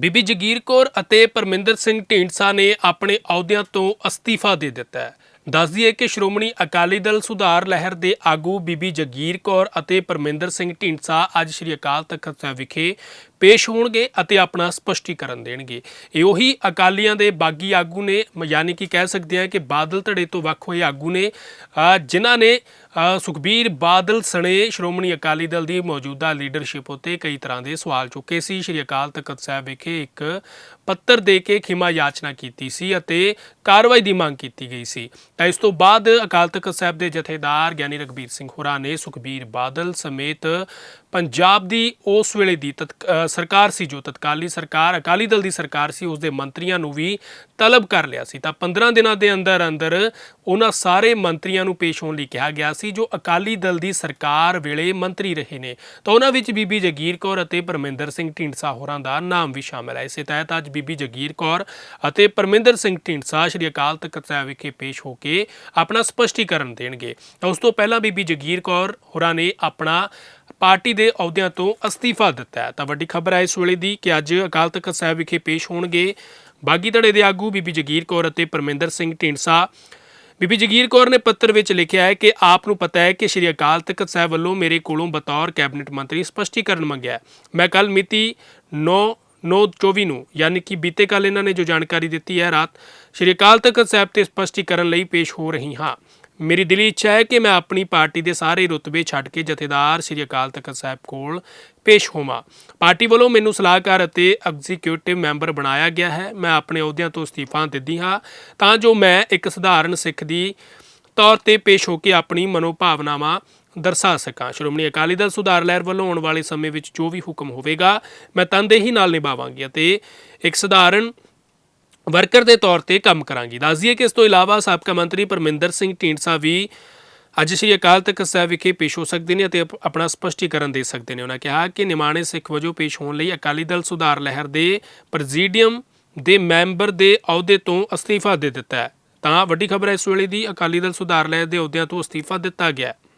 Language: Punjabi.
ਬੀਬੀ ਜਗੀਰ ਕੌਰ ਅਤੇ ਪਰਮਿੰਦਰ ਸਿੰਘ ਢੀਂਡਸਾ ਨੇ ਆਪਣੇ ਅਹੁਦਿਆਂ ਤੋਂ ਅਸਤੀਫਾ ਦੇ ਦਿੱਤਾ ਹੈ। ਦੱਸ ਦਈਏ ਕਿ ਸ਼੍ਰੋਮਣੀ ਅਕਾਲੀ ਦਲ ਸੁਧਾਰ ਲਹਿਰ ਦੇ ਆਗੂ ਬੀਬੀ ਜਗੀਰ ਕੌਰ ਅਤੇ ਪਰਮਿੰਦਰ ਸਿੰਘ ਢੀਂਡਸਾ ਅੱਜ ਸ਼੍ਰੀ ਅਕਾਲ ਤਖਤ ਸਾਹਿਬ ਵਿਖੇ ਪੇਸ਼ ਹੋਣਗੇ ਅਤੇ ਆਪਣਾ ਸਪਸ਼ਟੀਕਰਨ ਦੇਣਗੇ। ਇਹ ਉਹੀ ਅਕਾਲੀਆਂ ਦੇ ਬਾਗੀ ਆਗੂ ਨੇ, ਯਾਨੀ ਕਿ ਕਹਿ ਸਕਦੇ ਹਾਂ ਕਿ ਬਾਦਲ ਧੜੇ ਤੋਂ ਵੱਖ ਹੋਏ ਆਗੂ ਨੇ ਜਿਨ੍ਹਾਂ ਨੇ ਸੁਖਬੀਰ ਬਾਦਲ ਸਣੇ ਸ਼੍ਰੋਮਣੀ ਅਕਾਲੀ ਦਲ ਦੀ ਮੌਜੂਦਾ ਲੀਡਰਸ਼ਿਪ ਉੱਤੇ ਕਈ ਤਰ੍ਹਾਂ ਦੇ ਸਵਾਲ ਚੁੱਕੇ ਸੀ। ਸ਼੍ਰੀ ਅਕਾਲ ਤਖਤ ਸਾਹਿਬ ਵਿਖੇ ਇੱਕ ਪੱਤਰ ਦੇ ਕੇ ਖਿਮਾ ਯਾਚਨਾ ਕੀਤੀ ਸੀ ਅਤੇ ਕਾਰਵਾਈ ਦੀ ਮੰਗ ਕੀਤੀ ਗਈ ਸੀ। ਤਾਂ ਇਸ ਤੋਂ ਬਾਅਦ ਅਕਾਲ ਤਖਤ ਸਾਹਿਬ ਦੇ ਜਥੇਦਾਰ ਗਿਆਨੀ ਰਗਬੀਰ ਸਿੰਘ ਹੋਰਾ ਨੇ ਸੁਖਬੀਰ ਬਾਦਲ ਸਮੇਤ ਪੰਜਾਬ ਦੀ ਉਸ ਵੇਲੇ ਦੀ ਤਤਕ- ਸਰਕਾਰ ਸੀ ਜੋ ਤਤਕਾਲੀ ਸਰਕਾਰ, ਅਕਾਲੀ ਦਲ ਦੀ ਸਰਕਾਰ ਸੀ ਉਸ ਦੇ ਮੰਤਰੀਆਂ ਨੂੰ ਵੀ ਤਲਬ ਕਰ ਲਿਆ ਸੀ। ਤਾਂ 15 ਦਿਨਾਂ ਦੇ ਅੰਦਰ ਅੰਦਰ ਉਹਨਾਂ ਸਾਰੇ ਮੰਤਰੀਆਂ ਨੂੰ ਪੇਸ਼ ਹੋਣ ਲਈ ਕਿਹਾ ਗਿਆ ਸੀ ਜੋ ਅਕਾਲੀ ਦਲ ਦੀ ਸਰਕਾਰ ਵੇਲੇ ਮੰਤਰੀ ਰਹੇ ਨੇ। ਤਾਂ ਉਹਨਾਂ ਵਿੱਚ ਬੀਬੀ ਜਗੀਰ ਕੌਰ ਅਤੇ ਪਰਮਿੰਦਰ ਸਿੰਘ ਢੀਂਡਸਾ ਹੋਰਾਂ ਦਾ ਨਾਮ ਵੀ ਸ਼ਾਮਲ ਹੈ। ਇਸੇ ਤਹਿਤ ਅੱਜ ਬੀਬੀ ਜਗੀਰ ਕੌਰ ਅਤੇ ਪਰਮਿੰਦਰ ਸਿੰਘ ਢੀਂਡਸਾ ਸ਼੍ਰੀ ਅਕਾਲ ਤਖਤ ਸਾਹਿਬ ਵਿਖੇ ਪੇਸ਼ ਹੋ ਕੇ ਆਪਣਾ ਸਪਸ਼ਟੀਕਰਨ ਦੇਣਗੇ। ਤਾਂ ਉਸ ਤੋਂ ਪਹਿਲਾਂ ਬੀਬੀ ਜਗੀਰ ਕੌਰ ਹੋਰਾਂ ਨੇ ਆਪਣਾ ਪਾਰਟੀ ਦੇ ਅਹੁਦਿਆਂ ਤੋਂ ਅਸਤੀਫਾ ਦਿੱਤਾ ਹੈ। ਤਾਂ ਵੱਡੀ ਖਬਰ ਹੈ ਇਸ ਵੇਲੇ ਦੀ ਕਿ ਅੱਜ ਅਕਾਲ ਤਖਤ ਸਾਹਿਬ ਵਿਖੇ ਪੇਸ਼ ਹੋਣਗੇ। ਬਾਗੀ ਧੜੇ ਦੇ ਆਗੂ ਬੀਬੀ ਜਗੀਰ ਕੌਰ ਅਤੇ ਪਰਮਿੰਦਰ ਸਿੰਘ ਢੀਂਡਸਾ ਬੀਬੀ ਜਗੀਰ ਕੌਰ ਨੇ ਪੱਤਰ ਵਿੱਚ ਲਿਖਿਆ ਹੈ ਕਿ ਆਪ ਨੂੰ ਪਤਾ ਹੈ ਕਿ ਸ਼੍ਰੀ ਅਕਾਲ ਤਖਤ ਸਾਹਿਬ ਵੱਲੋਂ ਮੇਰੇ ਕੋਲੋਂ ਬਤੌਰ ਕੈਬਨਿਟ ਮੰਤਰੀ ਸਪਸ਼ਟੀਕਰਨ ਮੰਗਿਆ ਮੈਂ ਕੱਲ ਮਿਤੀ 9 9/24 ਨੂੰ, ਯਾਨੀ ਕਿ ਬੀਤੇ ਕੱਲ ਇਹਨਾਂ ਨੇ ਜੋ ਜਾਣਕਾਰੀ ਦਿੱਤੀ ਹੈ, ਰਾਤ ਸ਼੍ਰੀ ਅਕਾਲ ਤਖਤ ਸਾਹਿਬ ਤੇ ਸਪਸ਼ਟੀਕਰਨ ਲਈ ਪੇਸ਼ ਹੋ ਰਹੀ ਹਾਂ। ਮੇਰੀ ਦਿਲੀ ਇੱਛਾ ਹੈ ਕਿ ਮੈਂ ਆਪਣੀ ਪਾਰਟੀ ਦੇ ਸਾਰੇ ਰੁਤਬੇ ਛੱਡ ਕੇ ਜਥੇਦਾਰ ਸ਼੍ਰੀ ਅਕਾਲ ਤਖਤ ਸਾਹਿਬ ਕੋਲ ਪੇਸ਼ ਹੋਵਾਂ। ਪਾਰਟੀ ਵੱਲੋਂ ਮੈਨੂੰ ਸਲਾਹਕਾਰ ਅਤੇ ਐਗਜ਼ੀਕਿਊਟਿਵ ਮੈਂਬਰ ਬਣਾਇਆ ਗਿਆ ਹੈ। ਮੈਂ ਆਪਣੇ ਅਹੁਦਿਆਂ ਤੋਂ ਅਸਤੀਫਾ ਦਿੰਦੀ ਹਾਂ ਤਾਂ ਜੋ ਮੈਂ ਇੱਕ ਸਧਾਰਨ ਸਿੱਖ ਦੀ ਤੌਰ ਤੇ ਪੇਸ਼ ਹੋ ਕੇ ਆਪਣੀ ਮਨੋਭਾਵਨਾਵਾਂ ਦਰਸਾ ਸਕਾਂ। ਸ਼੍ਰੋਮਣੀ ਅਕਾਲੀ ਦਲ ਸੁਧਾਰ ਲਹਿਰ ਵੱਲੋਂ ਆਉਣ ਵਾਲੇ ਸਮੇਂ ਵਿੱਚ ਜੋ ਵੀ ਹੁਕਮ ਹੋਵੇਗਾ, ਮੈਂ ਤਨਦੇਹੀ ਨਾਲ ਨਿਭਾਵਾਂਗੀ ਅਤੇ ਇੱਕ ਸਧਾਰਨ ਵਰਕਰ ਦੇ ਤੌਰ ਤੇ ਕੰਮ ਕਰਾਂਗੀ। ਦੱਸ ਦਈਏ ਕਿ ਇਸ ਤੋਂ ਇਲਾਵਾ ਸਾਬਕਾ ਮੰਤਰੀ ਪਰਮਿੰਦਰ ਸਿੰਘ ਢੀਂਡਸਾ ਵੀ ਅੱਜ ਸ਼੍ਰੀ ਅਕਾਲ ਤਖਤ ਸਾਹਿਬ ਵਿਖੇ ਪੇਸ਼ ਹੋ ਸਕਦੇ ਨੇ ਅਤੇ ਆਪਣਾ ਸਪਸ਼ਟੀਕਰਨ ਦੇ ਸਕਦੇ ਨੇ। ਉਹਨਾਂ ਕਿਹਾ ਕਿ ਨਿਮਾਣੇ ਸਿੱਖ ਵਜੋਂ ਪੇਸ਼ ਹੋਣ ਲਈ ਅਕਾਲੀ ਦਲ ਸੁਧਾਰ ਲਹਿਰ ਦੇ ਪ੍ਰੈਜ਼ੀਡੀਅਮ ਦੇ ਮੈਂਬਰ ਦੇ ਅਹੁਦੇ ਤੋਂ ਅਸਤੀਫਾ ਦੇ ਦਿੱਤਾ ਹੈ। ਤਾਂ ਵੱਡੀ ਖਬਰ ਹੈ, ਇਸ ਵੇਲੇ ਦੀ ਅਕਾਲੀ ਦਲ ਸੁਧਾਰ ਲਹਿਰ ਦੇ ਅਹੁਦਿਆਂ ਤੋਂ ਅਸਤੀਫਾ ਦਿੱਤਾ ਗਿਆ ਹੈ।